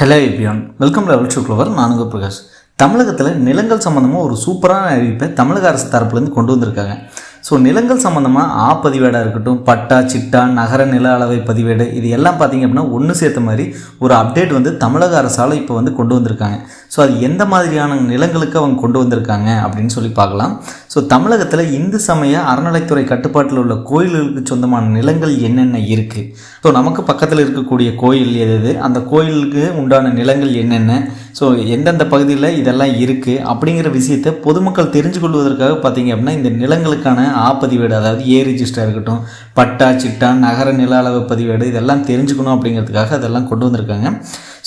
Hello everyone welcome லெவல் சுக்லவர் நானுங்க பிரகாஷ். தமிழகத்தில் நிலங்கள் சம்மந்தமாக ஒரு சூப்பரான அறிவிப்பை தமிழக அரசு தரப்புலேருந்து கொண்டு வந்திருக்காங்க. ஸோ நிலங்கள் சம்மந்தமாக ஆ பதிவேடாக இருக்கட்டும் பட்டா சிட்டா நகர நில அளவை பதிவேடு இது எல்லாம் பார்த்தீங்க அப்படின்னா ஒன்று சேர்த்த மாதிரி ஒரு அப்டேட் வந்து தமிழக அரசால் இப்போ வந்து கொண்டு வந்திருக்காங்க. ஸோ அது எந்த மாதிரியான நிலங்களுக்கு அவங்க கொண்டு வந்திருக்காங்க அப்படின்னு சொல்லி பார்க்கலாம். ஸோ தமிழகத்தில் இந்து சமய அறநிலைத்துறை கட்டுப்பாட்டில் உள்ள கோயில்களுக்கு சொந்தமான நிலங்கள் என்னென்ன இருக்குது ஸோ நமக்கு பக்கத்தில் இருக்கக்கூடிய கோயில் எது எது? அந்த கோயிலுக்கு உண்டான நிலங்கள் என்னென்ன? ஸோ எந்தெந்த பகுதியில் இதெல்லாம் இருக்குது அப்படிங்கிற விஷயத்தை பொதுமக்கள் தெரிஞ்சு கொள்வதற்காக பார்த்தீங்க அப்படின்னா இந்த நிலங்களுக்கான ஆப்பதிவேடு அதாவது ஏ ரிஜிஸ்டர் இருக்கட்டும் பட்டா சிட்டா நகர நில அளவு பதிவேடு இதெல்லாம் தெரிஞ்சுக்கணும் அப்படிங்கிறதுக்காக அதெல்லாம் கொண்டு வந்திருக்காங்க.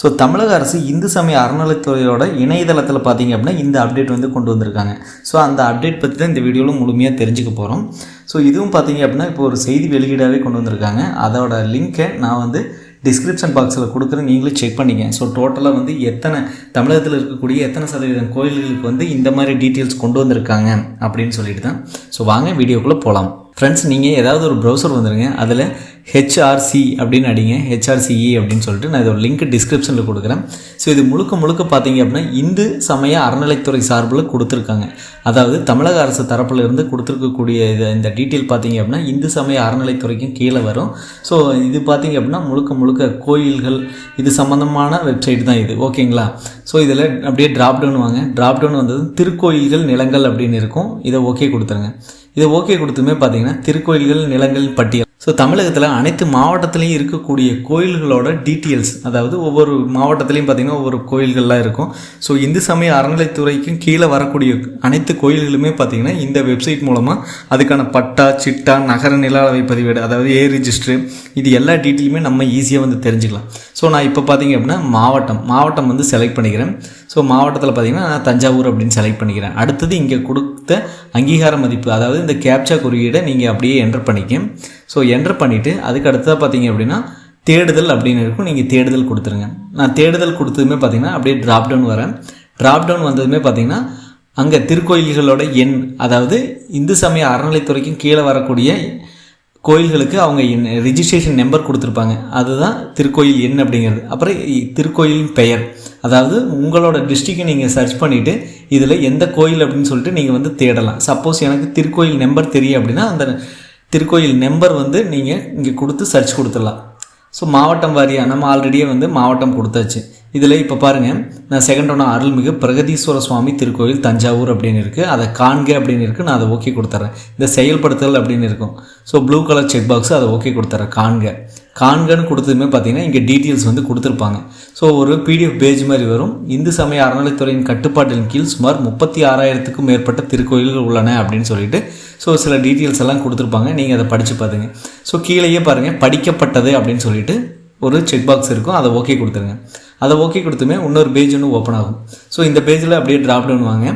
ஸோ தமிழக அரசு இந்து சமய அறநிலைத்துறையோட இணையதளத்தில் பார்த்தீங்க அப்படின்னா இந்த அப்டேட் வந்து கொண்டு வந்திருக்காங்க. ஸோ அந்த அப்டேட் பற்றி தான் இந்த வீடியோவில் முழுமையாக தெரிஞ்சுக்க போகிறோம் ஸோ இதுவும் பார்த்தீங்க அப்படின்னா இப்போ ஒரு செய்தி வெளியீடாகவே கொண்டு வந்திருக்காங்க. அதோட லிங்க்கை நான் வந்து டிஸ்கிரிப்ஷன் பாக்ஸில் கொடுக்குறேன். நீங்களும் செக் பண்ணிங்க. ஸோ டோட்டலாக வந்து எத்தனை தமிழகத்தில் இருக்கக்கூடிய எத்தனை சதவீதம் கோயில்களுக்கு வந்து இந்த மாதிரி டீட்டெயில்ஸ் கொண்டு வந்திருக்காங்க அப்படின்னு சொல்லிட்டு தான் ஸோ வாங்க வீடியோக்குள்ளே போகலாம் ஃப்ரெண்ட்ஸ் நீங்கள் ஏதாவது ஒரு ப்ரௌசர் வந்துருங்க. அதில் ஹெச்ஆர்சி அப்படின்னு அடிங்க. ஹெச்ஆர்சிஇ அப்படின்னு சொல்லிட்டு நான் இதோட லிங்க் டிஸ்கிரிப்ஷனில் கொடுக்குறேன். ஸோ இது முழுக்க முழுக்க பார்த்தீங்க அப்படின்னா இந்து சமய அறநிலைத்துறை சார்பில் கொடுத்துருக்காங்க. அதாவது தமிழக அரசு தரப்பில் இருந்து கொடுத்துருக்கக்கூடிய இது இந்த டீட்டெயில் பார்த்தீங்க அப்படின்னா இந்து சமய அறநிலைத்துறைக்கும் கீழே வரும். ஸோ இது பார்த்தீங்க அப்படின்னா முழுக்க முழுக்க கோயில்கள் இது சம்மந்தமான வெப்சைட் தான் இது. ஓகேங்களா ஸோ இதில் அப்படியே ட்ராப் டவுன் வாங்க. ட்ராப் டவுன் வந்தது திருக்கோயில்கள் நிலங்கள் அப்படின்னு இருக்கும். இதை ஓகே கொடுத்துருங்க. இதை ஓகே கொடுத்துமே பார்த்தீங்கன்னா திருக்கோயில்கள் நிலங்கள் பட்டியல் ஸோ தமிழகத்தில் அனைத்து மாவட்டத்துலேயும் இருக்கக்கூடிய கோயில்களோட டீட்டெயில்ஸ் அதாவது ஒவ்வொரு மாவட்டத்துலேயும் பார்த்திங்கன்னா ஒவ்வொரு கோயில்கள்லாம் இருக்கும். ஸோ இந்து சமய அறநிலைத்துறைக்கும் கீழே வரக்கூடிய அனைத்து கோயில்களுமே பார்த்திங்கன்னா இந்த வெப்சைட் மூலமாக அதுக்கான பட்டா சிட்டா நகர நில அளவை பதிவேடு அதாவது ஏ ரிஜிஸ்ட்ரு இது எல்லா டீட்டெயிலுமே நம்ம ஈஸியாக வந்து தெரிஞ்சுக்கலாம். ஸோ நான் இப்போ பார்த்தீங்க அப்படின்னா மாவட்டம் மாவட்டம் வந்து செலக்ட் பண்ணிக்கிறேன். ஸோ மாவட்டத்தில் பார்த்தீங்கன்னா நான் தஞ்சாவூர் அப்படின்னு செலக்ட் பண்ணிக்கிறேன். அடுத்தது இங்கே கொடுத்த அங்கீகார மதிப்பு அதாவது இந்த கேப்சா குறியீடை நீங்கள் அப்படியே என்டர் பண்ணிக்க ஸோ என்டர் பண்ணிவிட்டு அதுக்கு அடுத்ததாக பார்த்தீங்க அப்படின்னா தேடுதல் அப்படின்னு இருக்கும். நீங்கள் தேடுதல் கொடுத்துருங்க. நான் தேடுதல் கொடுத்ததுமே பார்த்தீங்கன்னா அப்படியே ட்ராப் டவுன் வரேன். ட்ராப் டவுன் வந்ததுமே பார்த்தீங்கன்னா அங்கே திருக்கோயில்களோட எண் அதாவது இந்து சமய அறநிலைத்துறைக்கும் கீழே வரக்கூடிய கோயில்களுக்கு அவங்க ரிஜிஸ்ட்ரேஷன் நம்பர் கொடுத்துருப்பாங்க. அதுதான் திருக்கோயில் எண் அப்படிங்கிறது. அப்புறம் இ- திருக்கோயிலின் பெயர். அதாவது உங்களோட டிஸ்ட்ரிக்டை நீங்கள் சர்ச் பண்ணிவிட்டு இதில் எந்த கோயில் அப்படின்னு சொல்லிட்டு நீங்கள் வந்து தேடலாம். சப்போஸ் எனக்கு திருக்கோயில் நம்பர் தெரியும் அப்படின்னா அந்த திருக்கோயில் நம்பர் வந்து நீங்கள் இங்கே கொடுத்து சர்ச் கொடுத்துடலாம். ஸோ மாவட்டம் வாரியாக நம்ம ஆல்ரெடியே வந்து மாவட்டம் கொடுத்தாச்சு. இதில் இப்போ பாருங்கள் நான் செகண்ட் ஒன்று அருள்மிகு பிரகதீஸ்வர சுவாமி திருக்கோயில் தஞ்சாவூர் அப்படின்னு இருக்குது அதை காண்க அப்படின்னு இருக்குது நான் அதை ஓகே கொடுத்துட்றேன் இந்த செயல்படுத்தல் அப்படின்னு இருக்கும். So blue colour check box அதை ஓகே கொடுத்துட்றேன் காண்க. காண்கன்னு கொடுத்ததுமே பார்த்தீங்கன்னா இங்கே டீட்டெயில்ஸ் வந்து கொடுத்துருப்பாங்க. ஸோ ஒரு பிடிஎஃப் பேஜ் மாதிரி வரும். இந்து சமய அறநிலைத்துறையின் கட்டுப்பாட்டின் கீழ் சுமார் முப்பத்தி ஆறாயிரத்துக்கும் மேற்பட்ட திருக்கோயில்கள் உள்ளன அப்படின்னு சொல்லிட்டு ஸோ சில டீட்டெயில்ஸ் எல்லாம் கொடுத்துருப்பாங்க. நீங்கள் அதை படித்து பாருங்க. ஸோ கீழேயே பாருங்கள் படிக்கப்பட்டது அப்படின்னு சொல்லிட்டு ஒரு செக் பாக்ஸ் இருக்கும். அதை ஓகே கொடுத்துருங்க. அதை ஓகே கொடுத்துமே இன்னொரு பேஜ் ஒன்று ஓப்பன் ஆகும். ஸோ இந்த பேஜில் அப்படியே ட்ராப் டவுன் வாங்க.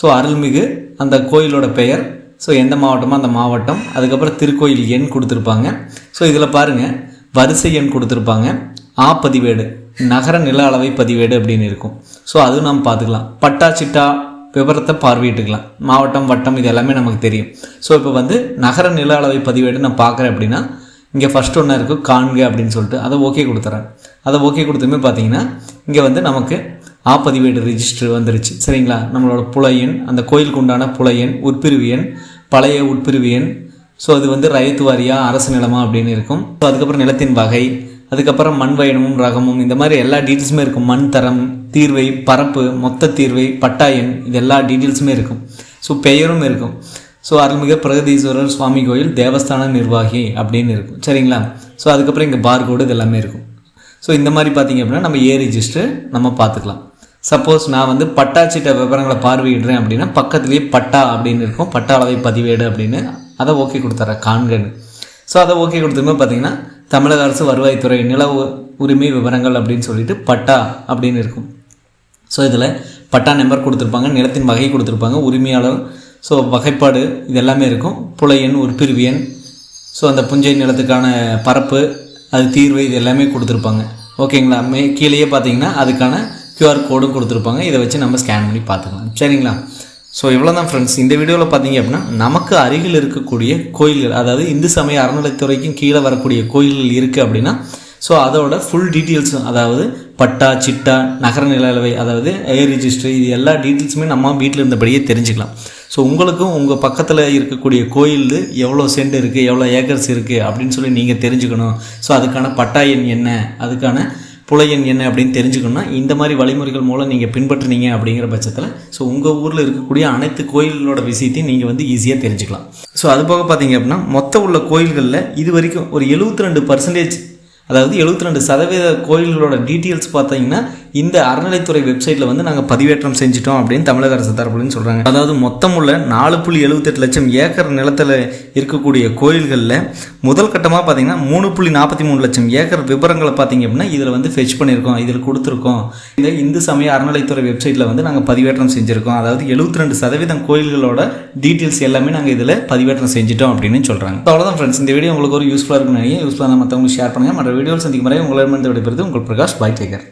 ஸோ அருள்மிகு அந்த கோயிலோட பெயர். ஸோ எந்த மாவட்டமோ அந்த மாவட்டம். அதுக்கப்புறம் திருக்கோயில் எண் கொடுத்துருப்பாங்க. ஸோ இதில் பாருங்கள் வரிசை எண் கொடுத்துருப்பாங்க. ஆ பதிவேடு நகர நில அளவை பதிவேடு அப்படின்னு இருக்கும். ஸோ அதுவும் நம்ம பார்த்துக்கலாம். பட்டா சிட்டா விவரத்தை பார்வையிட்டுக்கலாம். மாவட்டம் வட்டம் இது எல்லாமே நமக்கு தெரியும். ஸோ இப்போ வந்து நகர நில அளவை பதிவேடு நான் பார்க்குறேன் அப்படின்னா இங்கே ஃபஸ்ட் ஒன்றா இருக்கும் காண்க அப்படின்னு சொல்லிட்டு அதை ஓகே கொடுத்துறேன். அதை ஓகே கொடுத்துமே பார்த்தீங்கன்னா இங்கே வந்து நமக்கு ஆப்பதிவேடு ரிஜிஸ்டர் வந்துருச்சு. சரிங்களா? நம்மளோட புலையன் அந்த கோயிலுக்கு உண்டான புலையன் உட்பிரிவு எண் பழைய உட்பிரிவு எண். ஸோ அது வந்து ரயத்து வாரியா அரசு நிலமா அப்படின்னு இருக்கும். ஸோ அதுக்கப்புறம் நிலத்தின் வகை அதுக்கப்புறம் மண் வயனமும் ரகமும் இந்த மாதிரி எல்லா டீட்டெயில்ஸுமே இருக்கும். மண் தரம் தீர்வை பரப்பு மொத்த தீர்வை பட்டாயன் இது எல்லா டீட்டெயில்ஸுமே இருக்கும். ஸோ பெயரும் இருக்கும். ஸோ அருள்மிகு பிரகதீஸ்வரர் சுவாமி கோயில் தேவஸ்தான நிர்வாகி அப்படின்னு இருக்கும். சரிங்களா? ஸோ அதுக்கப்புறம் இங்கே பார்கோடு இது எல்லாமே இருக்கும். ஸோ இந்த மாதிரி பார்த்தீங்க அப்படின்னா நம்ம ஏ ரிஜிஸ்டர் நம்ம பார்த்துக்கலாம் சப்போஸ் நான் வந்து பட்டாச்சிட்ட விவரங்களை பார்வையிடுறேன் அப்படின்னா பக்கத்துலேயே பட்டா அப்படின்னு இருக்கும். பட்டா அளவை பதிவேடு அப்படின்னு அதை ஓகே கொடுத்துட்றேன் காண்கன்னு. ஸோ அதை ஓகே கொடுத்துருமே பார்த்தீங்கன்னா தமிழக அரசு வருவாய்த்துறை நில உரிமை விவரங்கள் அப்படின்னு சொல்லிட்டு பட்டா அப்படின்னு இருக்கும். ஸோ இதில் பட்டா நம்பர் கொடுத்துருப்பாங்க நிலத்தின் வகை கொடுத்துருப்பாங்க உரிமையாளர் ஸோ வகைப்பாடு இது எல்லாமே இருக்கும். புலையன் உற்பிரிவியன் உட்பிரிவு எண் ஸோ அந்த புஞ்சை நிலத்துக்கான பரப்பு அது தீர்வு இது எல்லாமே கொடுத்துருப்பாங்க. ஓகேங்களா? மே கீழேயே பார்த்தீங்கன்னா அதுக்கான க்யூஆர் கோடும் கொடுத்துருப்பாங்க. இதை வச்சு நம்ம ஸ்கேன் பண்ணி பார்த்துக்கலாம். சரிங்களா? ஸோ இவ்வளோ தான் ஃப்ரெண்ட்ஸ் இந்த வீடியோவில் பார்த்தீங்க அப்படின்னா நமக்கு அருகில் இருக்கக்கூடிய கோயில்கள் அதாவது இந்து சமய அறநிலைத்துறைக்கும் கீழே வரக்கூடிய கோயில்கள் இருக்குது அப்படின்னா ஸோ அதோட ஃபுல் டீட்டெயில்ஸும் அதாவது பட்டா சிட்டா நகர நில அளவை அதாவது ஏர் ரிஜிஸ்ட்ரி இது எல்லா டீட்டெயில்ஸுமே நம்ம வீட்டில் இருந்தபடியே தெரிஞ்சுக்கலாம். ஸோ உங்களுக்கும் உங்கள் பக்கத்தில் இருக்கக்கூடிய கோயில் எவ்வளோ சென்ட் இருக்குது எவ்வளோ ஏக்கர்ஸ் இருக்குது அப்படின்னு சொல்லி நீங்கள் தெரிஞ்சுக்கணும். ஸோ அதுக்கான பட்டா எண் என்ன அதுக்கான புலையன் என்ன அப்படின்னு தெரிஞ்சுக்கணும்னா இந்த மாதிரி வழிமுறைகள் மூலம் நீங்கள் பின்பற்றுனீங்க அப்படிங்கிற பட்சத்தில் ஸோ உங்கள் ஊரில் இருக்கக்கூடிய அனைத்து கோயில்களோட விஷயத்தையும் நீங்கள் வந்து ஈஸியாக தெரிஞ்சுக்கலாம். ஸோ அது போக பார்த்தீங்க அப்படின்னா மொத்தம் உள்ள கோயில்களில் இது வரைக்கும் ஒரு எழுபத்தி ரெண்டு பர்சன்டேஜ் அதாவது 72% ரெண்டு சதவீத கோயில்களோட டீட்டெயில்ஸ் பார்த்தீங்கன்னா இந்த அறநிலைத்துறை வெப்சைட்டில் வந்து நாங்கள் பதிவேற்றம் செஞ்சிட்டோம் அப்படின்னு தமிழக அரசு தரப்புலன்னு சொல்கிறாங்க அதாவது மொத்தம் உள்ள நாலு புள்ளி எழுபத்தெட்டு லட்சம் ஏக்கர் நிலத்தில் இருக்கக்கூடிய கோயில்களில் முதல் கட்டமாக பார்த்தீங்கன்னா மூணு புள்ளி நாற்பத்தி மூணு லட்சம் ஏக்கர் விவரங்களை பார்த்தீங்க அப்படின்னா இதில் வந்து ஃபெச் பண்ணியிருக்கோம் இதில் கொடுத்துருக்கோம். இதை இந்து சமய அறநிலைத்துறை வெப்சைட்டில் வந்து நாங்கள் பதிவேற்றம் செஞ்சுருக்கோம். அதாவது 72% ரெண்டு சதவீதம் கோயில்களோட டீட்டெயில்ஸ் எல்லாமே நாங்கள் இதில் பதிவேற்றம் செஞ்சிட்டோம் அப்படின்னு சொல்கிறாங்க அவ்வளோதான் ஃப்ரெண்ட்ஸ் இந்த வீடியோ உங்களுக்கு ஒரு யூஸ்ஃபுல்லாக இருக்குன்னு நினைக்கிறேன். யூஸ்ஃபுல்லாக மற்றவங்களுக்கு ஷேர் பண்ணுங்கள் மற்ற வீடியோவில் சந்திக்கும் முறை உங்களிடமிருந்து விடைபெறுது உங்கள் பிரகாஷ் பாய் டேக்கர்